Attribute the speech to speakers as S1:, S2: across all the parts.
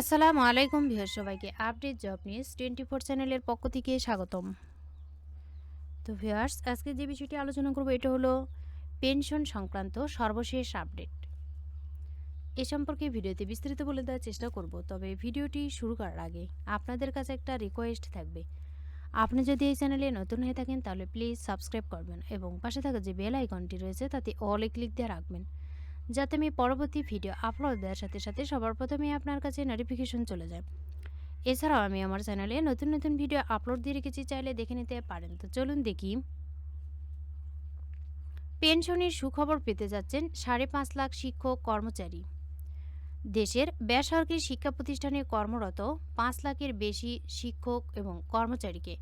S1: আসসালামু আলাইকুম ভিউয়ার সবাইকে update job news twenty four চ্যানেলের পক্ষ থেকে স্বাগতম। তো ভিউয়ার্স, আজকে যে বিষয়টি আলোচনা করব এটা হলো পেনশন সংক্রান্ত সর্বশেষ আপডেট। এ সম্পর্কে ভিডিওতে বিস্তারিত বলে দেওয়ার চেষ্টা করব, তবে ভিডিওটি শুরু করার আগে আপনাদের কাছে একটা রিকোয়েস্ট থাকবে। আপনি যদি এই চ্যানেলে নতুন হয়ে থাকেন, তাহলে প্লিজ সাবস্ক্রাইব করবেন এবং পাশে থাকা যে বেল আইকনটি রয়েছে, তাতে অলে ক্লিক দিয়ে রাখবেন। যাতে আমি পরবর্তী ভিডিও আপলোড দেওয়ার সাথে সাথে সবার প্রথমে আপনার কাছে নোটিফিকেশন চলে যায়। এছাড়াও আমি আমার চ্যানেলে নতুন নতুন ভিডিও আপলোড দিয়ে রেখেছি, চাইলে দেখে নিতে পারেন। তো চলুন দেখি। পেনশনের সুখবর পেতে যাচ্ছেন সাড়ে পাঁচ লাখ শিক্ষক কর্মচারী। দেশের বেসরকারি শিক্ষা প্রতিষ্ঠানে কর্মরত পাঁচ লাখের বেশি শিক্ষক এবং কর্মচারীকে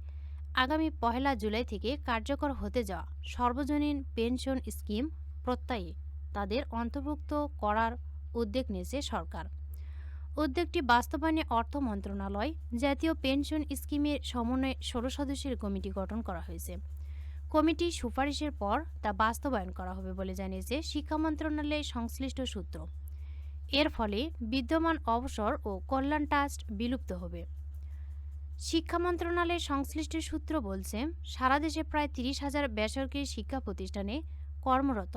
S1: আগামী পহেলা জুলাই থেকে কার্যকর হতে যাওয়া সর্বজনীন পেনশন স্কিম প্রত্যয়ে তাদের অন্তর্ভুক্ত করার উদ্যোগ নিয়েছে সরকার। উদ্যোগটি বাস্তবায়নে অর্থ মন্ত্রণালয় জাতীয় পেনশন স্কিমের সমন্বয়ে ষোলো সদস্যের কমিটি গঠন করা হয়েছে। কমিটি সুপারিশের পর তা বাস্তবায়ন করা হবে বলে জানিয়েছে শিক্ষা মন্ত্রণালয়ের সংশ্লিষ্ট সূত্র। এর ফলে বিদ্যমান অবসর ও কল্যাণ ট্রাস্ট বিলুপ্ত হবে। শিক্ষা মন্ত্রণালয়ের সংশ্লিষ্ট সূত্র বলছে, সারা দেশে প্রায় তিরিশ হাজার বেসরকারি শিক্ষা প্রতিষ্ঠানে কর্মরত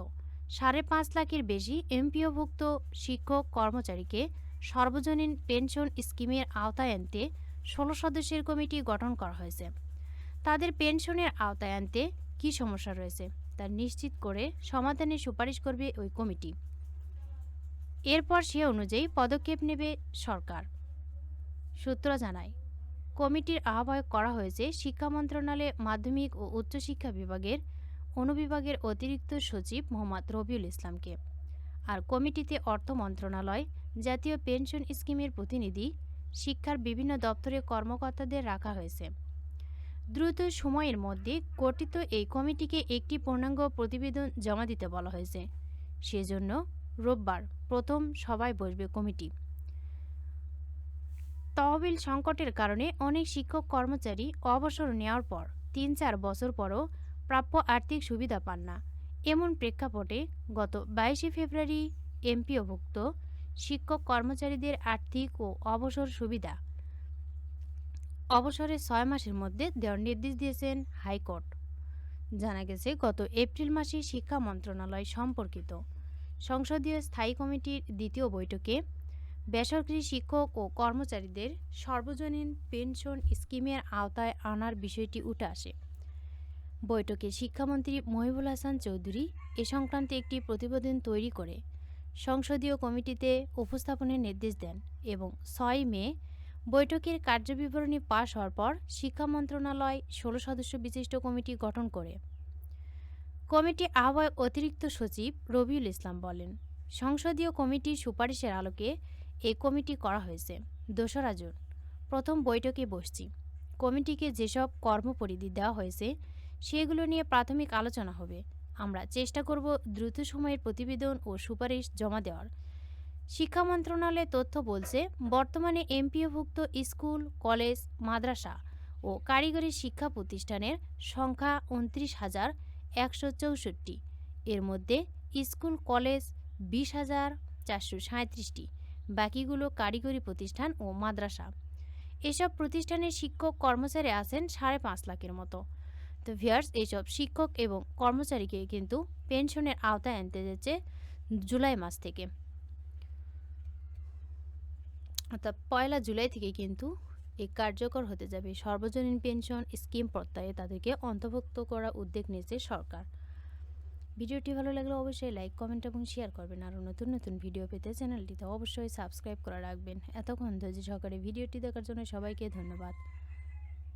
S1: সাড়ে পাঁচ লাখের বেশি এমপিওভুক্ত শিক্ষক কর্মচারীকে সর্বজনীন পেনশন স্কিমের আওতায় আনতে ষোলো সদস্যের কমিটি গঠন করা হয়েছে। তাদের পেনশনের আওতায় আনতে কী সমস্যা রয়েছে তা নিশ্চিত করে সমাধানের সুপারিশ করবে ওই কমিটি। এরপর সে অনুযায়ী পদক্ষেপ নেবে সরকার। সূত্র জানায়, কমিটির আহ্বায়ক করা হয়েছে শিক্ষা মন্ত্রণালয়ে মাধ্যমিক ও উচ্চশিক্ষা বিভাগের অনুবিভাগের অতিরিক্ত সচিব মোহাম্মদ রবিউল ইসলামকে। আর কমিটিতে অর্থ মন্ত্রণালয়, জাতীয় পেনশন স্কিমের প্রতিনিধি, শিক্ষার বিভিন্ন দপ্তরের কর্মকর্তাদের রাখা হয়েছে। দ্রুত সময়ের মধ্যে গঠিত এই কমিটিকে একটি পূর্ণাঙ্গ প্রতিবেদন জমা দিতে বলা হয়েছে। সেজন্য রোববার প্রথম সভায় বসবে কমিটি। তহবিল সংকটের কারণে অনেক শিক্ষক কর্মচারী অবসর নেওয়ার পর তিন চার বছর পরও প্রাপ্য আর্থিক সুবিধা পান না। এমন প্রেক্ষাপটে গত বাইশে ফেব্রুয়ারি এমপিওভুক্ত শিক্ষক কর্মচারীদের আর্থিক ও অবসর সুবিধা। অবসরের ছয় মাসের মধ্যে দেওয়ার নির্দেশ দিয়েছেন হাইকোর্ট। জানা গেছে, গত এপ্রিল মাসে শিক্ষা মন্ত্রণালয় সম্পর্কিত সংসদীয় স্থায়ী কমিটির দ্বিতীয় বৈঠকে বেসরকারি শিক্ষক ও কর্মচারীদের সর্বজনীন পেনশন স্কিমের আওতায় আনার বিষয়টি উঠে আসে। বৈঠকে শিক্ষামন্ত্রী মহিবুল হাসান চৌধুরী এ সংক্রান্তে একটি প্রতিবেদন তৈরি করে সংসদীয় কমিটিতে উপস্থাপনের নির্দেশ দেন এবং ছয় মে বৈঠকের কার্যবিবরণী পাশ হওয়ার পর শিক্ষা মন্ত্রণালয় ষোলো সদস্য বিশিষ্ট কমিটি গঠন করে। কমিটি আহ্বায়ক অতিরিক্ত সচিব রবিউল ইসলাম বলেন, সংসদীয় কমিটির সুপারিশের আলোকে এই কমিটি করা হয়েছে। দোসরা জুন, প্রথম বৈঠকে বসছি। কমিটিকে যেসব কর্মপরিধি দেওয়া হয়েছে সেগুলো নিয়ে প্রাথমিক আলোচনা হবে। আমরা চেষ্টা করব দ্রুত সময়ের প্রতিবেদন ও সুপারিশ জমা দেওয়ার। শিক্ষা মন্ত্রণালয়ের তথ্য বলছে, বর্তমানে এমপিওভুক্ত স্কুল, কলেজ, মাদ্রাসা ও কারিগরি শিক্ষা প্রতিষ্ঠানের সংখ্যা উনত্রিশ হাজার একশো চৌষট্টি। এর মধ্যে স্কুল, কলেজ বিশ হাজার চারশো সাঁত্রিশটি বাকিগুলো কারিগরি প্রতিষ্ঠান ও মাদ্রাসা। এসব প্রতিষ্ঠানের শিক্ষক কর্মচারী আছেন সাড়ে পাঁচ লাখের মতো। তো ভিয়ার্স এইসব শিক্ষক এবং কর্মচারীকে কিন্তু পেনশনের আওতায় আনতে যাচ্ছে জুলাই মাস থেকে। অর্থাৎ পয়লা জুলাই থেকে কিন্তু এই কার্যকর হতে যাবে। সর্বজনীন পেনশন স্কিম প্রত্যয়ে তাদেরকে অন্তর্ভুক্ত করার উদ্যোগ নিয়েছে সরকার। ভিডিওটি ভালো লাগলে অবশ্যই লাইক, কমেন্ট এবং শেয়ার করবেন। আরও নতুন নতুন ভিডিও পেতে চ্যানেলটিতে অবশ্যই সাবস্ক্রাইব করে রাখবেন। এতক্ষণ ধৈর্য সহকারে ভিডিওটি দেখার জন্য সবাইকে ধন্যবাদ।